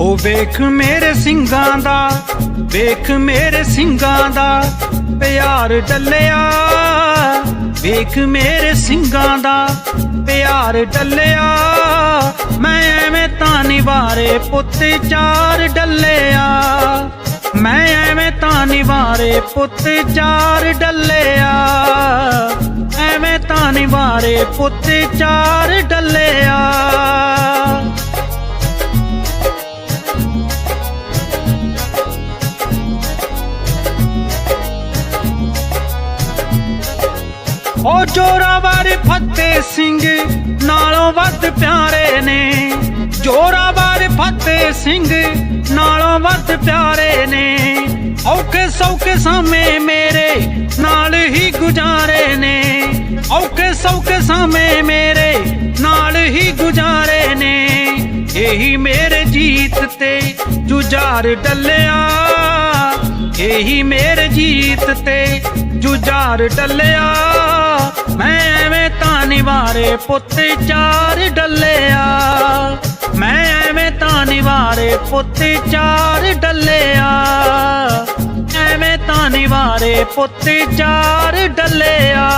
ਉਹ ਵੇਖ ਮੇਰੇ ਸਿੰਘਾਂ ਦਾ, ਵੇਖ ਮੇਰੇ ਸਿੰਘਾਂ ਦਾ ਪਿਆਰ ਡੱਲਿਆ ਵੇਖ ਮੇਰੇ ਸਿੰਘਾਂ ਦਾ ਪਿਆਰ ਡੱਲਿਆ ਮੈਂ ਐਵੇਂ ਤਾਂ ਨਿਵਾਰੇ ਪੁੱਤ ਚਾਰ ਡੱਲਿਆ। ਮੈਂ ਐਵੇਂ ਤਾਂ ਨਿਵਾਰੇ ਪੁੱਤ ਚਾਰ ਡੱਲਿਆ। ਐਵੇਂ ਤਾਂ ਨਿਵਾਰੇ ਪੁੱਤ ਚਾਰ ਡੱਲਿਆ। ਉਹ ਜੋਰਾਵਰ ਫਤਿਹ ਸਿੰਘ ਨਾਲੋਂ ਵੱਧ ਪਿਆਰੇ ਨੇ। ਜੋਰਾਵਰ ਫਤਿਹ ਸਿੰਘ ਨਾਲੋਂ ਵੱਧ ਪਿਆਰੇ ਨੇ। ਔਖੇ ਸੌਖੇ ਸਮੇਂ ਮੇਰੇ ਨਾਲ ਹੀ ਗੁਜ਼ਾਰੇ ਨੇ। ਔਖੇ ਸੌਖੇ ਸਮੇਂ ਮੇਰੇ ਨਾਲ ਹੀ ਗੁਜ਼ਾਰੇ ਨੇ। ਇਹੀ ਮੇਰੇ ਜੀਤ ਤੇ ਜੁਝਾਰ ਡੱਲਿਆ। ਇਹੀ ਮੇਰੇ ਜੀਤ ਤੇ ਜੁਝਾਰ ਡੱਲਿਆ। ਮੈਂ ਐਵੇਂ ਤਾਂ ਨਿਵਾਰੇ ਪੁੱਤ ਚਾਰ ਡੱਲਿਆ ਮੈਂ ਐਵੇਂ ਤਾਂ ਨਿਵਾਰੇ ਪੁੱਤ ਚਾਰ ਡੱਲਿਆ ਐਵੇਂ ਤਾਂ ਨਿਵਾਰੇ ਪੁੱਤ ਚਾਰ ਡੱਲਿਆ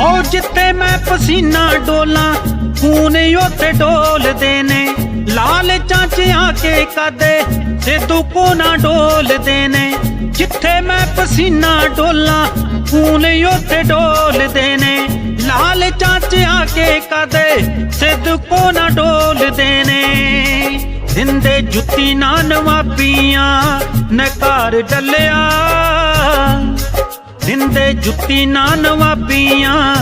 ਉਹ ਜਿੱਤੇ ਮੈਂ ਪਸੀਨਾ ਡੋਲਾਂ ਖੂਨ ਉੱਤੇ ਡੋਲਦੇ ਨੇ। ਲਾਲ ਚਾਚਿਆਂ ਕੇ ਕਦੇ ਸਿੱਧੂ ਕੋ ਨਾ ਡੋਲਦੇ ਨੇ। ਜਿੱਥੇ ਮੈਂ ਪਸੀਨਾ ਡੋਲਾਂ, ਖੂਨ ਉੱਤੇ ਡੋਲਦੇ ਨੇ। ਲਾਲ ਚਾਚਿਆਂ ਕੇ ਕਦੇ ਸਿੱਧੂ ਕੋ ਨਾ ਡੋਲਦੇ ਨੇ। ਦਿੰਦੇ ਜੁੱਤੀ ਨਾ ਨਵਾਬੀਆਂ ਨਕਾਰ ਡੱਲਿਆ। ਦਿੰਦੇ ਜੁੱਤੀ ਨਾ ਨਵਾਬੀਆਂ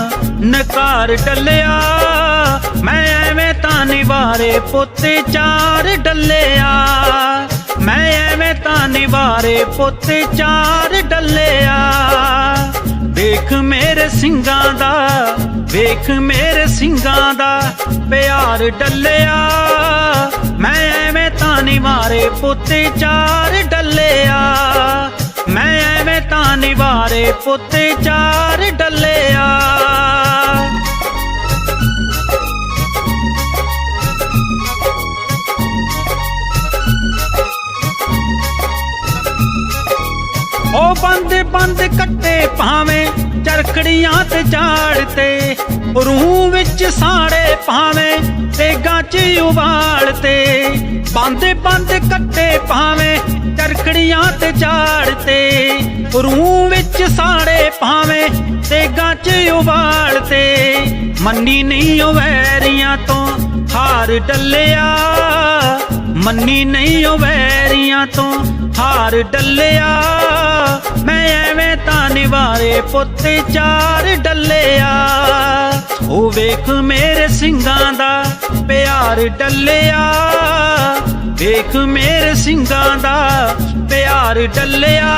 ਨਕਾਰ ਡੱਲਿਆ। ਮੈਂ ਐਵੇਂ ਤਾਂ ਨਿਵਾਰੇ ਪੁੱਤ ਚਾਰ ਡੱਲਿਆ। ਮੈਂ ਐਵੇਂ ਤਾਂ ਨਿਵਾਰੇ ਪੁੱਤ ਚਾਰ ਡੱਲਿਆ। ਵੇਖ ਮੇਰੇ ਸਿੰਘਾਂ ਦਾ, ਵੇਖ ਮੇਰੇ ਸਿੰਘਾਂ ਦਾ ਪਿਆਰ ਡੱਲਿਆ। ਮੈਂ ਐਵੇਂ ਤਾਂ ਨਿਵਾਰੇ ਪੁੱਤ ਚਾਰ ਡੱਲਿਆ। ਪੁੱਤ ਚਾਰ ਡੱਲਿਆ। ਉਹ ਬੰਦ ਬੰਦ ਕੱਟੇ ਭਾਵੇਂ ਚਰਖੜੀਆਂ ਤੇ ਝਾੜ ਤੇ, ਰੂਹ ਵਿੱਚ ਸਾੜੇ ਭਾਵੇਂ ਤੇਗਾਂ 'ਚ ਉਬਾਲ ਤੇ। ਬੰਦ ਬੰਦ ਕੱਟੇ ਭਾਵੇਂ ਚਰਖੜੀਆਂ ਤੇ ਝਾੜ ਤੇ, ਰੂਹ ਵਿੱਚ ਸਾੜੇ ਭਾਵੇਂ ਤੇਗਾਂ 'ਚ ਉਬਾਲ ਤੇ। ਮੰਨੀ ਨਹੀਂ ਉਹ ਵੈਰੀਆਂ ਤੋਂ ਹਾਰ ਡੱਲਿਆ। ਮੰਨੀ ਨਹੀਂ ਉਹ ਵੈਰੀਆਂ ਤੋਂ ਹਾਰ ਡੱਲਿਆ। ਮੈਂ ਐਵੇਂ ਤਾਂ ਨਿਵਾਰੇ ਪੁੱਤ ਚਾਰ ਡੱਲਿਆ। ਉਹ ਵੇਖ ਮੇਰੇ ਸਿੰਘਾਂ ਦਾ ਪਿਆਰ ਡੱਲਿਆ। ਵੇਖ ਮੇਰੇ ਸਿੰਘਾਂ ਦਾ ਪਿਆਰ ਡੱਲਿਆ।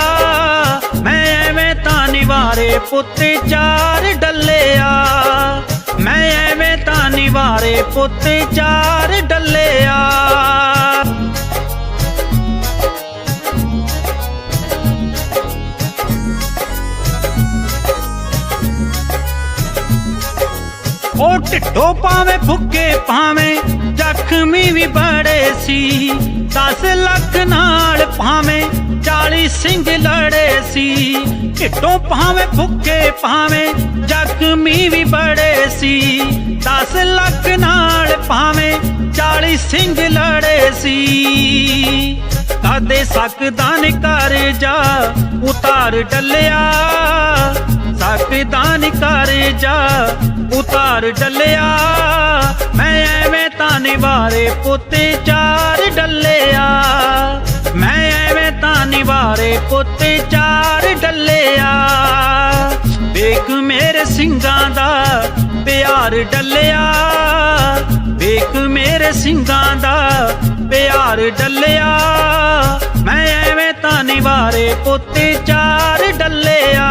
ਨਿਵਾਰੇ ਪੁੱਤ ਚਾਰ ਡੱਲਿਆ। ਮੈਂ ਐਵੇਂ ਤਾਂ ਨਿਵਾਰੇ ਪੁੱਤ ਚਾਰ ਡੱਲਿਆ। ਉਹ ਢਿੱਡੋ ਪਾਵੇਂ ਫੁੱਕੇ ਪਾਵੇਂ ਜ਼ਖਮੀ ਵੀ ਬੜੇ ਸੀ। 10 ਲੱਖ ਨਾਲ ਭਾਵੇਂ 40 ਸਿੰਘ ਲੜੇ ਸੀ। ਢਿੱਡੋ ਪਾਵੇਂ ਫੁੱਕੇ ਭਾਵੇਂ ਜ਼ਖਮੀ ਵੀ ਬੜੇ ਸੀ। 10 ਲੱਖ ਨਾਲ ਭਾਵੇਂ 40 ਸਿੰਘ ਲੜੇ ਸੀ। ਕਾਦੇ ਸਕਦਾ ਨ ਕਰ ਜਾ ਉਤਾਰ ਡੱਲਿਆ। ਸਕਦਾ ਨ ਕਰ ਜਾ ਉਤਾਰ ਡੱਲਿਆ। ਮੈਂ ਐਵੇਂ ਤਾਂ ਨਿਵਾਰੇ ਪੁੱਤ ਚਾਰ ਡੱਲਿਆ ਮੈਂ ਐਵੇਂ ਤਾਂ ਨਿਵਾਰੇ ਪੁੱਤ ਚਾਰ ਡੱਲਿਆ ਵੇਖ ਮੇਰੇ ਸਿੰਘਾਂ ਦਾ ਪਿਆਰ ਡੱਲਿਆ। ਵੇਖ ਮੇਰੇ ਸਿੰਘਾਂ ਦਾ ਪਿਆਰ ਡੱਲਿਆ। ਮੈਂ ਐਵੇਂ ਤਾਂ ਨਿਵਾਰੇ ਪੁੱਤ ਚਾਰ ਡੱਲਿਆ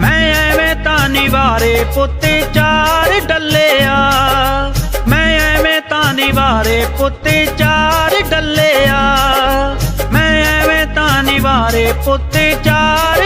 ਮੈਂ ਐਵੇਂ ਤਾਂ ਨਿਵਾਰੇ ਪੁੱਤ ਚਾਰ ਡੱਲਿਆ ਨਿਵਾਰੇ ਪੁੱਤ ਚਾਰ ਡੱਲਿਆ। ਮੈਂ ਐਵੇਂ ਤਾਂ ਨਿਵਾਰੇ ਸਾਰੇ ਪੁੱਤ ਚਾਰ